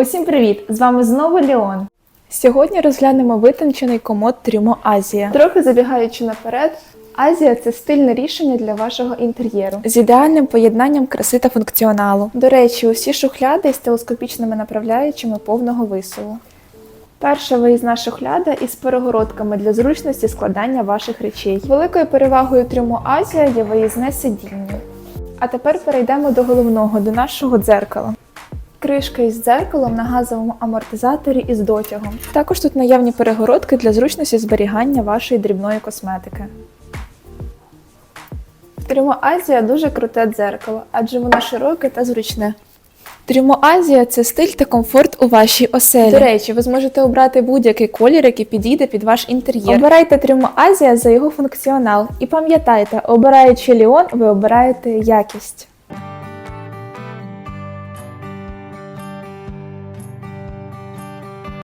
Усім привіт! З вами знову Ліон. Сьогодні розглянемо витончений комод Трюмо Азія Трохи забігаючи наперед, Азія це стильне рішення для вашого інтер'єру. з ідеальним поєднанням краси та функціоналу. До речі, усі шухляди з телескопічними направляючими повного висуву. Перша виїзна шухляда із перегородками для зручності складання ваших речей. Великою перевагою трюму Азія є виїзне сидіння. А тепер перейдемо до головного, до нашого дзеркала. Кришка із дзеркалом на газовому амортизаторі із дотягом. Також тут наявні перегородки для зручності зберігання вашої дрібної косметики. Трюмо Азія дуже круте дзеркало, адже воно широке та зручне. Трюмо Азія це стиль та комфорт у вашій оселі. До речі, ви зможете обрати будь-який колір, який підійде під ваш інтер'єр. Обирайте Трюмо Азія за його функціонал. І пам'ятайте, обираючи Ліон, ви обираєте якість.